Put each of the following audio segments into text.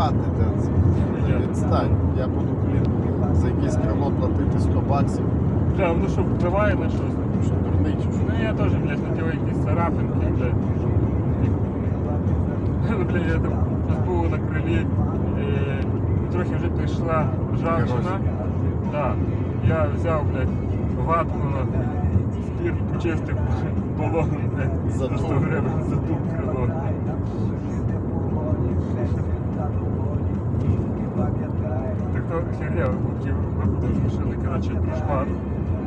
танці. Відстань. Я буду, блін, за якийсь крило платити 100 баксів. Бля, воно що впливає на щось? Що дурний чи що? Ну я теж, блядь, хотів якісь царапинки, блядь. Ну, Бля, я там був на крилі, е, трохи вже пішла ржавчина. Так. Я взяв, блядь, ватку на спірт, почистив балон, блядь, за Задув. 100 гривень, задув крило. Так то херня, хотів виходив з коротше, дружбан.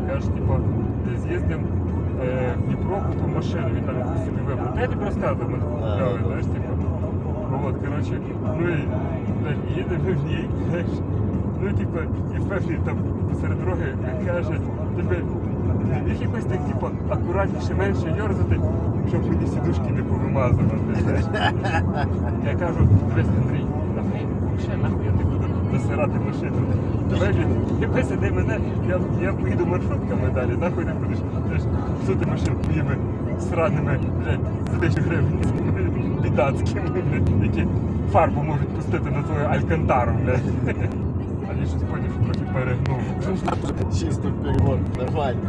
Каже, типу, з'їздимо е, в Дніпро, купимо машину, він там якусь собі вибрав. Та я тобі розказував, мене купляли, знаєш, типу. Ну от, коротше, ну і блядь, їдемо в ній, знаєш. Ну, типу, і впевнений там посеред дороги каже, тебе їх якось так, типу, акуратніше, менше йорзати, щоб мені сідушки не повимазували. знаєш. Я кажу, дивись, Андрій, нахуй, ще нахуй я ти буду засирати машину. І висади мене, я, я поїду маршрутками далі, нахуй не будеш сути машин твоїми сраними, блядь, за 1000 гривень бідацькими, блядь, які фарбу можуть пустити на твою алькантару, блядь. А я щось потім трохи перегнув. Чисто перевод. Нормально.